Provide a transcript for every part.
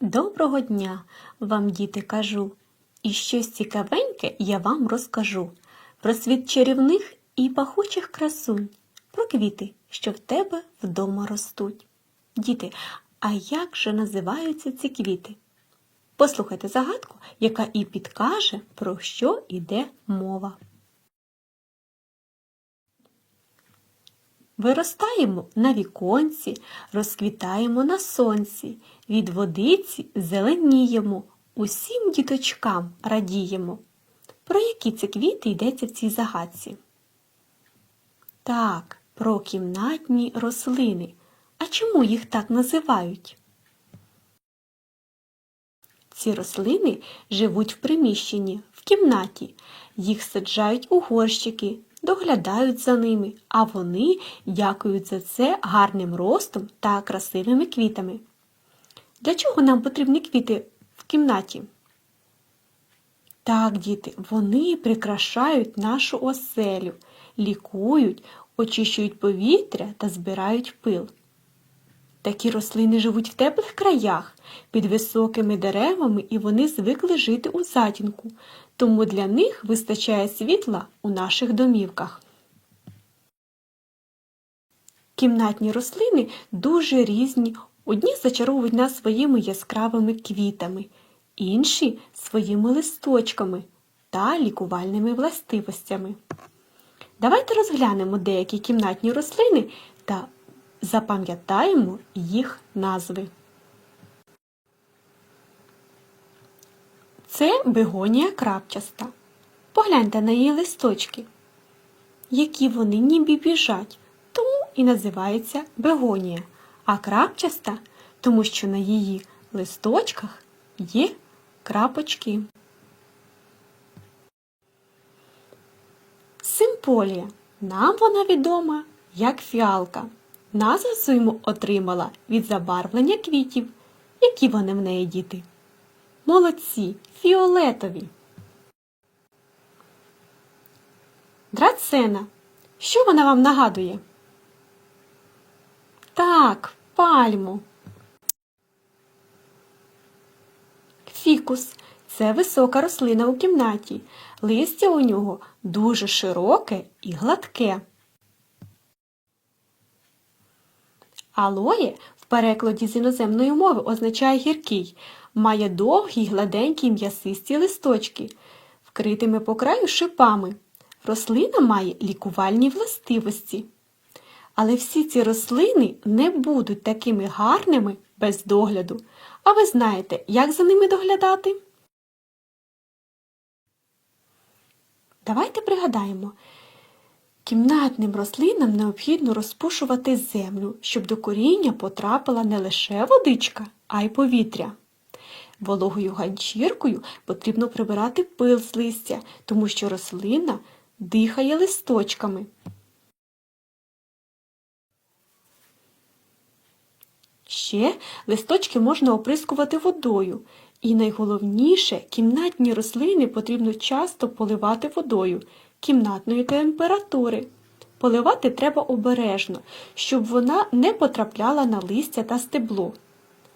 Доброго дня вам, діти, кажу, і щось цікавеньке я вам розкажу про світ чарівних і пахучих красунь, про квіти, що в тебе вдома ростуть. Діти, а як же називаються ці квіти? Послухайте загадку, яка і підкаже, про що йде мова. Виростаємо на віконці, розквітаємо на сонці, від водиці зеленіємо, усім діточкам радіємо. Про які це квіти йдеться в цій загадці? Так, про кімнатні рослини. А чому їх так називають? Ці рослини живуть в приміщенні, в кімнаті. Їх саджають у горщики, доглядають за ними, а вони дякують за це гарним ростом та красивими квітами. Для чого нам потрібні квіти в кімнаті? Так, діти, вони прикрашають нашу оселю, лікують, очищують повітря та збирають пил. Такі рослини живуть в теплих краях, під високими деревами, і вони звикли жити у затінку, тому для них вистачає світла у наших домівках. Кімнатні рослини дуже різні. Одні зачаровують нас своїми яскравими квітами, інші своїми листочками та лікувальними властивостями. Давайте розглянемо деякі кімнатні рослини та запам'ятаємо їх назви. Це бегонія крапчаста. Погляньте на її листочки, які вони ніби біжать, тому і називається бегонія, а крапчаста, тому що на її листочках є крапочки. Симполія. Нам вона відома як фіалка. Назву свою отримала від забарвлення квітів. Які вони в неї діти? Молодці, фіолетові. Драцена. Що вона вам нагадує? Так, пальму. Фікус це висока рослина у кімнаті. Листя у нього дуже широке і гладке. Алоє в перекладі з іноземної мови означає гіркий, має довгі гладенькі м'ясисті листочки, вкритими по краю шипами. Рослина має лікувальні властивості. Але всі ці рослини не будуть такими гарними без догляду. А ви знаєте, як за ними доглядати? Давайте пригадаємо, кімнатним рослинам необхідно розпушувати землю, щоб до коріння потрапила не лише водичка, а й повітря. Вологою ганчіркою потрібно прибирати пил з листя, тому що рослина дихає листочками. Ще листочки можна оприскувати водою. І найголовніше, кімнатні рослини потрібно часто поливати водою кімнатної температури. Поливати треба обережно, щоб вона не потрапляла на листя та стебло.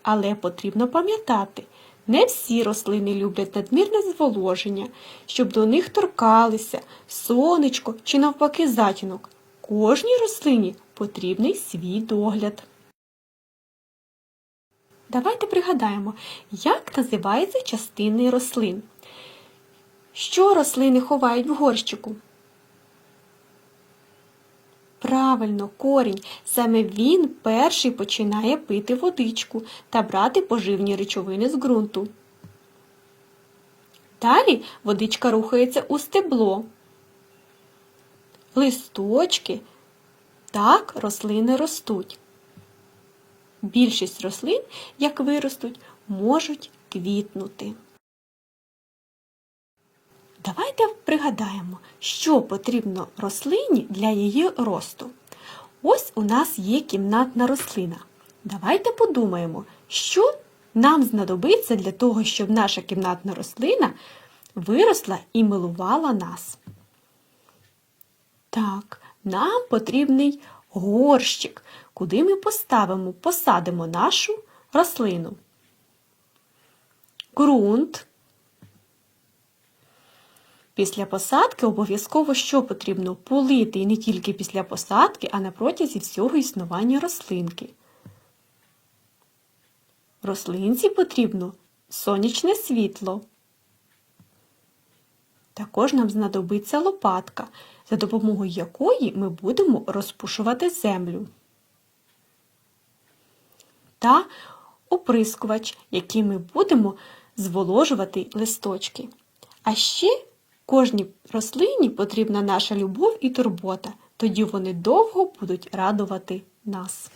Але потрібно пам'ятати, не всі рослини люблять надмірне зволоження, щоб до них торкалися сонечко чи навпаки затінок. Кожній рослині потрібний свій догляд. Давайте пригадаємо, як називаються частини рослин. Що рослини ховають в горщику? Правильно, корінь. Саме він перший починає пити водичку та брати поживні речовини з ґрунту. Далі водичка рухається у стебло, листочки. Так рослини ростуть. Більшість рослин, як виростуть, можуть квітнути. Давайте пригадаємо, що потрібно рослині для її росту. Ось у нас є кімнатна рослина. Давайте подумаємо, що нам знадобиться для того, щоб наша кімнатна рослина виросла і милувала нас. Так, нам потрібний горщик, куди ми поставимо, посадимо нашу рослину. ґрунт. Після посадки обов'язково що потрібно полити і не тільки після посадки, а на протязі всього існування рослинки. Рослинці потрібно сонячне світло. Також нам знадобиться лопатка, за допомогою якої ми будемо розпушувати землю. Та оприскувач, яким ми будемо зволожувати листочки. А ще кожній рослині потрібна наша любов і турбота, тоді вони довго будуть радувати нас.